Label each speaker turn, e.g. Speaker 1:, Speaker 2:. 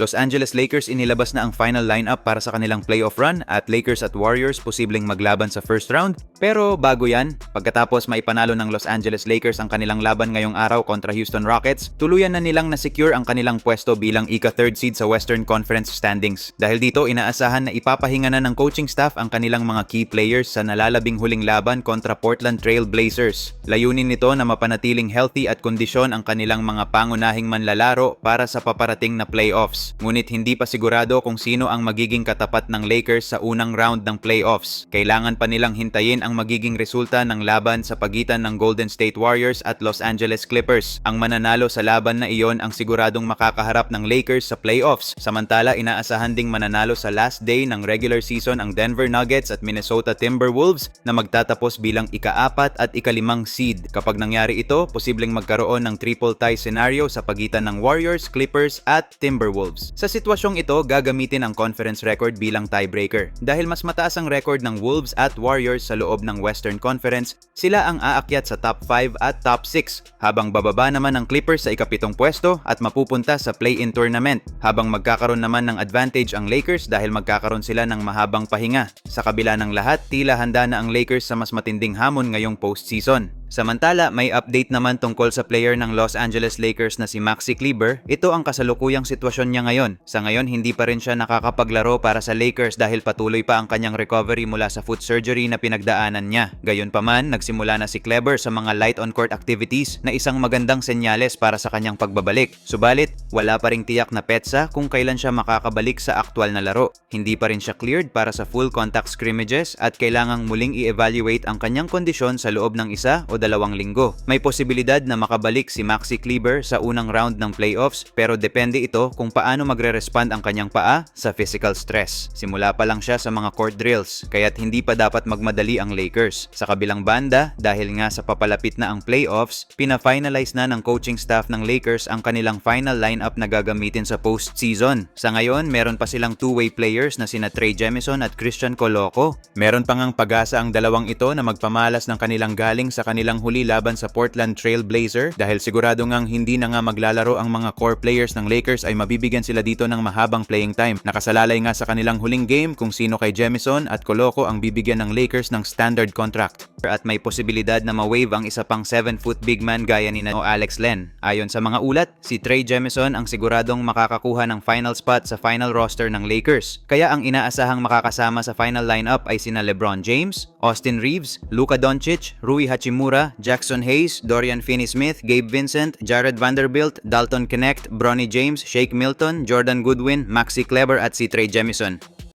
Speaker 1: Los Angeles Lakers inilabas na ang final lineup para sa kanilang playoff run at Lakers at Warriors posibleng maglaban sa first round. Pero bago yan, pagkatapos maipanalo ng Los Angeles Lakers ang kanilang laban ngayong araw kontra Houston Rockets, tuluyan na nilang na-secure ang kanilang pwesto bilang ika-third seed sa Western Conference standings. Dahil dito, inaasahan na ipapahinga na ng coaching staff ang kanilang mga key players sa nalalabing huling laban kontra Portland Trail Blazers. Layunin nito na mapanatiling healthy at kondisyon ang kanilang mga pangunahing manlalaro para sa paparating na playoffs. Ngunit hindi pa sigurado kung sino ang magiging katapat ng Lakers sa unang round ng playoffs. Kailangan pa nilang hintayin ang magiging resulta ng laban sa pagitan ng Golden State Warriors at Los Angeles Clippers. Ang mananalo sa laban na iyon ang siguradong makakaharap ng Lakers sa playoffs. Samantala, inaasahan ding mananalo sa last day ng regular season ang Denver Nuggets at Minnesota Timberwolves na magtatapos bilang ika-apat at ikalimang seed. Kapag nangyari ito, posibleng magkaroon ng triple tie scenario sa pagitan ng Warriors, Clippers at Timberwolves. Sa sitwasyong ito, gagamitin ang conference record bilang tiebreaker. Dahil mas mataas ang record ng Wolves at Warriors sa loob ng Western Conference, sila ang aakyat sa top 5 at top 6, habang bababa naman ang Clippers sa ikapitong pwesto at mapupunta sa play-in tournament, habang magkakaroon naman ng advantage ang Lakers dahil magkakaroon sila ng mahabang pahinga. Sa kabila ng lahat, tila handa na ang Lakers sa mas matinding hamon ngayong postseason. Samantala, may update naman tungkol sa player ng Los Angeles Lakers na si Maxi Kleber. Ito ang kasalukuyang sitwasyon niya ngayon. Sa ngayon, hindi pa rin siya nakakapaglaro para sa Lakers dahil patuloy pa ang kanyang recovery mula sa foot surgery na pinagdaanan niya. Gayunpaman, nagsimula na si Kleber sa mga light on court activities na isang magandang senyales para sa kanyang pagbabalik. Subalit, wala pa ring tiyak na petsa kung kailan siya makakabalik sa aktwal na laro. Hindi pa rin siya cleared para sa full contact scrimmages at kailangang muling i-evaluate ang kanyang kondisyon sa loob ng isa o dalawang linggo. May posibilidad na makabalik si Maxi Kleber sa unang round ng playoffs pero depende ito kung paano magre-respond ang kanyang paa sa physical stress. Simula pa lang siya sa mga court drills kaya't hindi pa dapat magmadali ang Lakers. Sa kabilang banda, dahil nga sa papalapit na ang playoffs, pina-finalize na ng coaching staff ng Lakers ang kanilang final lineup na gagamitin sa postseason. Sa ngayon, meron pa silang two-way players na sina Trey Jemison at Christian Coloco. Meron pa ngang pag-asa ang dalawang ito na magpamalas ng kanilang galing sa kanilang huli laban sa Portland Trail Blazer dahil sigurado ngang hindi na nga maglalaro ang mga core players ng Lakers ay mabibigyan sila dito ng mahabang playing time. Nakasalalay nga sa kanilang huling game kung sino kay Jemison at Coloco ang bibigyan ng Lakers ng standard contract. At may posibilidad na ma-wave ang isa pang 7-foot big man gaya ni na Alex Len. Ayon sa mga ulat, si Trey Jemison ang siguradong makakakuha ng final spot sa final roster ng Lakers. Kaya ang inaasahang makakasama sa final lineup ay sina LeBron James, Austin Reeves, Luka Doncic, Rui Hachimura, Jackson Hayes, Dorian Finney-Smith, Gabe Vincent, Jared Vanderbilt, Dalton Connect, Bronny James, Shake Milton, Jordan Goodwin, Maxi Kleber at si Trey Jemison.